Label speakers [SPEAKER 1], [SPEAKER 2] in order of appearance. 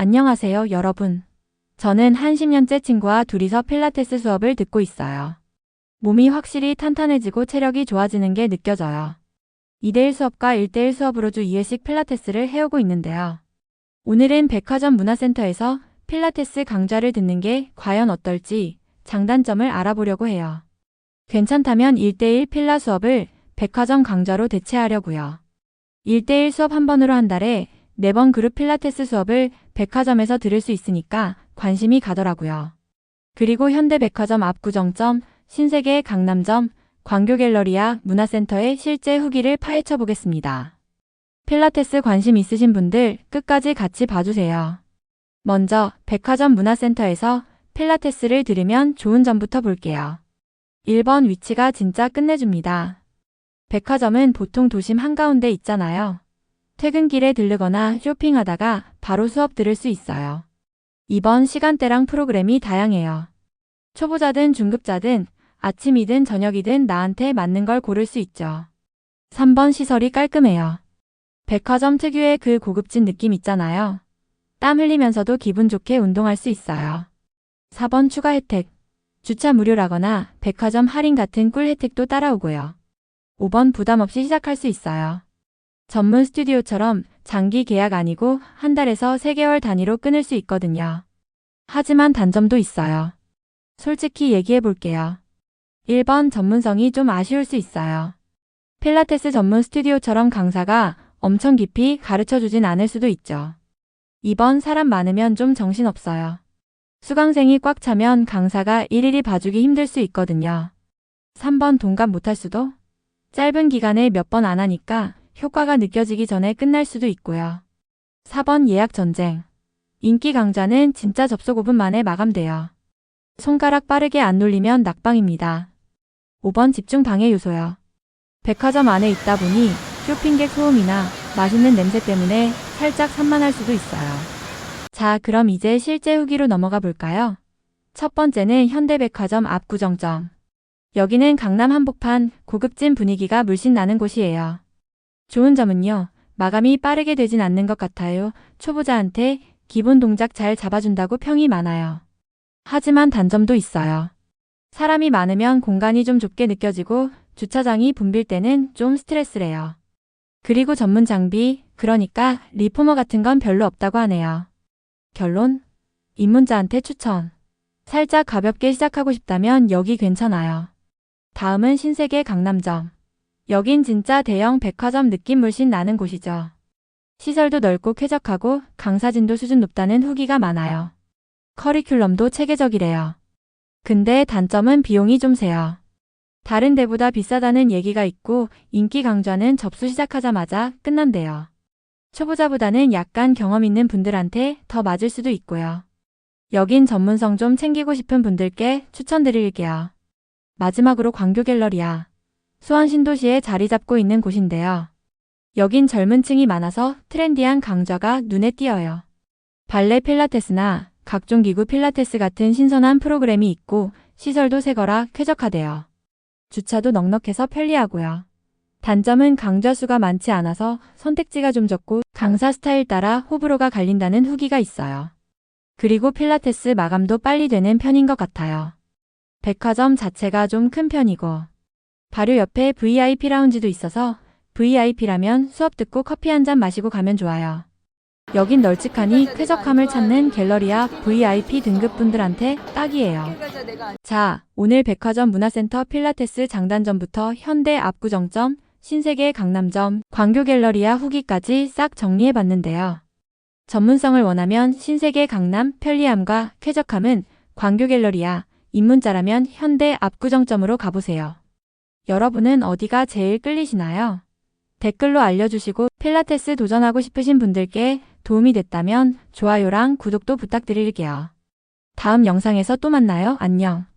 [SPEAKER 1] 안녕하세요, 여러분. 저는 한 10년째 친구와 둘이서 필라테스 수업을 듣고 있어요. 몸이 확실히 탄탄해지고 체력이 좋아지는 게 느껴져요. 2대1 수업과 1대1 수업으로 주 2회씩 필라테스를 해오고 있는데요. 오늘은 백화점 문화센터에서 필라테스 강좌를 듣는 게 과연 어떨지 장단점을 알아보려고 해요. 괜찮다면 1대1 필라 수업을 백화점 강좌로 대체하려고요. 1대1 수업 한 번으로 한 달에 4번 그룹 필라테스 수업을 백화점에서 들을 수 있으니까 관심이 가더라고요. 그리고 현대백화점 압구정점, 신세계 강남점, 광교갤러리아 문화센터의 실제 후기를 파헤쳐 보겠습니다. 필라테스 관심 있으신 분들 끝까지 같이 봐주세요. 먼저 백화점 문화센터에서 필라테스를 들으면 좋은 점부터 볼게요. 1번 위치가 진짜 끝내줍니다. 백화점은 보통 도심 한가운데 있잖아요. 퇴근길에 들르거나 쇼핑하다가 바로 수업 들을 수 있어요. 2번 시간대랑 프로그램이 다양해요. 초보자든 중급자든 아침이든 저녁이든 나한테 맞는 걸 고를 수 있죠. 3번 시설이 깔끔해요. 백화점 특유의 그 고급진 느낌 있잖아요. 땀 흘리면서도 기분 좋게 운동할 수 있어요. 4번 추가 혜택. 주차 무료라거나 백화점 할인 같은 꿀 혜택도 따라오고요. 5번 부담 없이 시작할 수 있어요. 전문 스튜디오처럼 장기 계약 아니고 한 달에서 3개월 단위로 끊을 수 있거든요. 하지만 단점도 있어요. 솔직히 얘기해 볼게요. 1번 전문성이 좀 아쉬울 수 있어요. 필라테스 전문 스튜디오처럼 강사가 엄청 깊이 가르쳐 주진 않을 수도 있죠. 2번 사람 많으면 좀 정신없어요. 수강생이 꽉 차면 강사가 일일이 봐주기 힘들 수 있거든요. 3번 동감 못할 수도? 짧은 기간에 몇 번 안 하니까 효과가 느껴지기 전에 끝날 수도 있고요. 4번 예약 전쟁. 인기 강좌는 진짜 접속 5분 만에 마감돼요. 손가락 빠르게 안 눌리면 낙방입니다. 5번 집중 방해 요소요. 백화점 안에 있다 보니 쇼핑객 소음이나 맛있는 냄새 때문에 살짝 산만할 수도 있어요. 자, 그럼 이제 실제 후기로 넘어가 볼까요? 첫 번째는 현대백화점 압구정점. 여기는 강남 한복판 고급진 분위기가 물씬 나는 곳이에요. 좋은 점은요, 마감이 빠르게 되진 않는 것 같아요. 초보자한테 기본 동작 잘 잡아준다고 평이 많아요. 하지만 단점도 있어요. 사람이 많으면 공간이 좀 좁게 느껴지고 주차장이 붐빌 때는 좀 스트레스래요. 그리고 전문 장비, 그러니까 리포머 같은 건 별로 없다고 하네요. 결론? 입문자한테 추천. 살짝 가볍게 시작하고 싶다면 여기 괜찮아요. 다음은 신세계 강남점. 여긴 진짜 대형 백화점 느낌 물씬 나는 곳이죠. 시설도 넓고 쾌적하고 강사진도 수준 높다는 후기가 많아요. 커리큘럼도 체계적이래요. 근데 단점은 비용이 좀 세요. 다른 데보다 비싸다는 얘기가 있고 인기 강좌는 접수 시작하자마자 끝난대요. 초보자보다는 약간 경험 있는 분들한테 더 맞을 수도 있고요. 여긴 전문성 좀 챙기고 싶은 분들께 추천드릴게요. 마지막으로 광교 갤러리아. 수원 신도시에 자리 잡고 있는 곳인데요. 여긴 젊은 층이 많아서 트렌디한 강좌가 눈에 띄어요. 발레 필라테스나 각종 기구 필라테스 같은 신선한 프로그램이 있고 시설도 새거라 쾌적하대요. 주차도 넉넉해서 편리하고요. 단점은 강좌 수가 많지 않아서 선택지가 좀 적고 강사 스타일 따라 호불호가 갈린다는 후기가 있어요. 그리고 필라테스 마감도 빨리 되는 편인 것 같아요. 백화점 자체가 좀 큰 편이고 바로 옆에 VIP 라운지도 있어서 VIP라면 수업 듣고 커피 한 잔 마시고 가면 좋아요. 여긴 널찍하니 쾌적함을 찾는 갤러리아 VIP 등급 분들한테 딱이에요. 자, 오늘 백화점 문화센터 필라테스 장단점부터 현대 압구정점, 신세계 강남점, 광교갤러리아 후기까지 싹 정리해 봤는데요. 전문성을 원하면 신세계 강남 편리함과 쾌적함은 광교갤러리아, 입문자라면 현대 압구정점으로 가보세요. 여러분은 어디가 제일 끌리시나요? 댓글로 알려주시고 필라테스 도전하고 싶으신 분들께 도움이 됐다면 좋아요랑 구독도 부탁드릴게요. 다음 영상에서 또 만나요. 안녕.